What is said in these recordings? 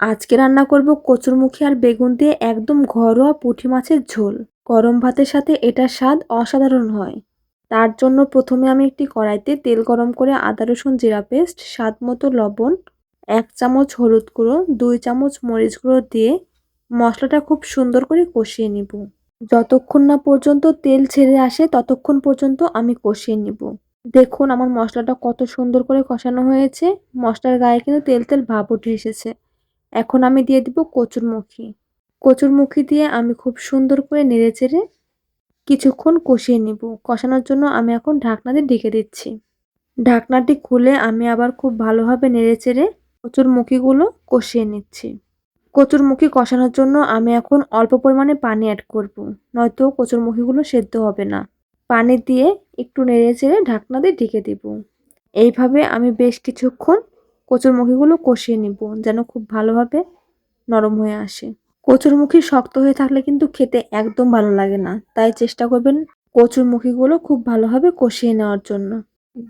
আজকে রান্না করব কচুরমুখী আর বেগুন দিয়ে একদম ঘরোয়া পুঁটি মাছের ঝোল। গরম ভাতের সাথে এটার স্বাদ অসাধারণ হয়। তার জন্য প্রথমে আমি একটি কড়াইতে তেল গরম করে আদা, রসুন, জিরা পেস্ট, স্বাদ মতো লবণ, এক চামচ হলুদ গুঁড়ো, দুই চামচ মরিচ গুঁড়ো দিয়ে মশলাটা খুব সুন্দর করে কষিয়ে নিব। যতক্ষণ না পর্যন্ত তেল ছেড়ে আসে, ততক্ষণ পর্যন্ত আমি কষিয়ে নিব। দেখুন আমার মশলাটা কত সুন্দর করে কষানো হয়েছে। মশলার গায়ে কিন্তু তেল তেল ভাব উঠে এসেছে। এখন আমি দিয়ে দিব কচুরমুখী। কচুরমুখী দিয়ে আমি খুব সুন্দর করে নেড়ে চেড়ে কিছুক্ষণ কষিয়ে নিব। কষানোর জন্য আমি এখন ঢাকনা দিয়ে ঢেকে দিচ্ছি। ঢাকনাটি খুলে আমি আবার খুব ভালোভাবে নেড়ে চেড়ে কচুরমুখীগুলো কষিয়ে নিচ্ছি। কচুরমুখী কষানোর জন্য আমি এখন অল্প পরিমাণে পানি অ্যাড করব, নয়তো কচুরমুখীগুলো সেদ্ধ হবে না। পানি দিয়ে একটু নেড়ে চেড়ে ঢাকনা দিয়ে ঢেকে দিব। এইভাবে আমি বেশ কিছুক্ষণ কচুরমুখীগুলো কষিয়ে নিব যেন খুব ভালোভাবে নরম হয়ে আসে। কচুরমুখী শক্ত হয়ে থাকলে কিন্তু খেতে একদম ভালো লাগে না। তাই চেষ্টা করবেন কচুরমুখীগুলো খুব ভালোভাবে কষিয়ে নেওয়ার জন্য।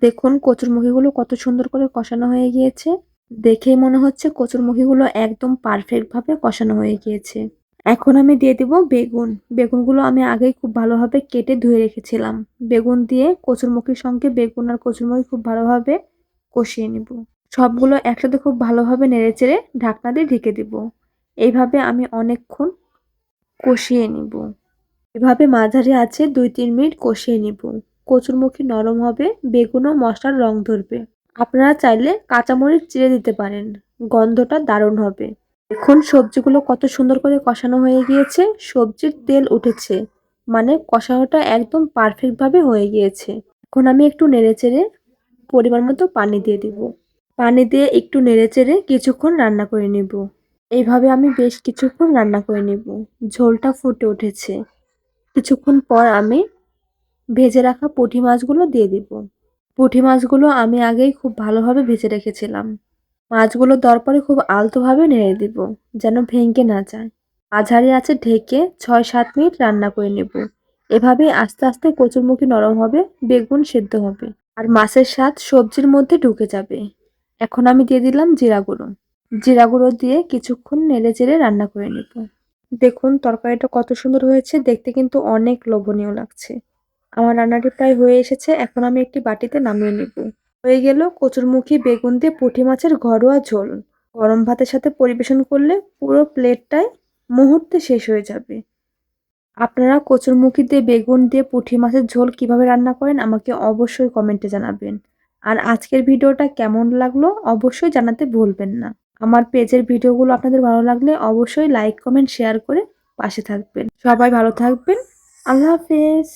দেখুন কচুরমুখীগুলো কত সুন্দর করে কষানো হয়ে গিয়েছে। দেখেই মনে হচ্ছে কচুরমুখীগুলো একদম পারফেক্টভাবে কষানো হয়ে গিয়েছে। এখন আমি দিয়ে দিব বেগুন। বেগুনগুলো আমি আগেই খুব ভালোভাবে কেটে ধুয়ে রেখেছিলাম। বেগুন দিয়ে কচুরমুখীর সঙ্গে বেগুন আর কচুরমুখী খুব ভালোভাবে কষিয়ে নিব। সবগুলো একসাথে খুব ভালোভাবে নেড়েচেড়ে ঢাকনা দিয়ে ঢেকে দিব। এইভাবে আমি অনেকক্ষণ কষিয়ে নিব। এভাবে মাঝারি আছে দুই তিন মিনিট কষিয়ে নিব। কচুরমুখী নরম হবে বেগুনও মশলার রং ধরবে। আপনারা চাইলে কাঁচামরিচ চিড়ে দিতে পারেন, গন্ধটা দারুণ হবে। এখন সবজিগুলো কত সুন্দর করে কষানো হয়ে গিয়েছে, সবজির তেল উঠেছে মানে কষানোটা একদম পারফেক্টভাবে হয়ে গিয়েছে। এখন আমি একটু নেড়েচেড়ে পরিমাণ মতো পানি দিয়ে দিব। পানি দিয়ে একটু নেড়েচেড়ে কিছুক্ষণ রান্না করে নেব। এইভাবে আমি বেশ কিছুক্ষণ রান্না করে নেব। ঝোলটা ফুটে উঠেছে। কিছুক্ষণ পর আমি ভেজে রাখা পুঁটি মাছগুলো দিয়ে দিব। পুঁটি মাছগুলো আমি আগেই খুব ভালোভাবে ভেজে রেখেছিলাম। মাছগুলো দেওয়ার পরে খুব আলতোভাবে নেড়ে দিব, যেন ভেঙে না যায়। মাঝারি আছে ঢেকে ছয় সাত মিনিট রান্না করে নেব। এভাবে আস্তে আস্তে কচুরমুখী নরম হবে, বেগুন সেদ্ধ হবে। আর মাছের স্বাদ সবজির মধ্যে ঢুকে যাবে। এখন আমি দিয়ে দিলাম জিরা গুঁড়ো। জিরা গুঁড়ো দিয়ে কিছুক্ষণ নেড়ে চেড়ে রান্না করে নেব। দেখুন, তরকারিটা কত সুন্দর হয়েছে, দেখতে কিন্তু অনেক লোভনীয় লাগছে। আমার রান্নাটি প্রায় হয়ে এসেছে, এখন আমি একটি বাটিতে নামিয়ে নেব। হয়ে গেল কচুরমুখী বেগুন দিয়ে পুঁটি মাছের ঘরোয়া ঝোল। গরম ভাতের সাথে পরিবেশন করলে পুরো প্লেটটাই মুহূর্তে শেষ হয়ে যাবে। আপনারা কচুরমুখী দিয়ে বেগুন দিয়ে পুঁটি মাছের ঝোল কীভাবে রান্না করেন আমাকে অবশ্যই কমেন্টে জানাবেন। আর আজকের ভিডিওটা কেমন লাগল অবশ্যই জানাতে ভুলবেন না। আমার পেজের ভিডিওগুলো আপনাদের ভালো লাগলে অবশ্যই লাইক, কমেন্ট, শেয়ার করে পাশে থাকবেন। সবাই ভালো থাকবেন। আল্লাহ হাফেজ।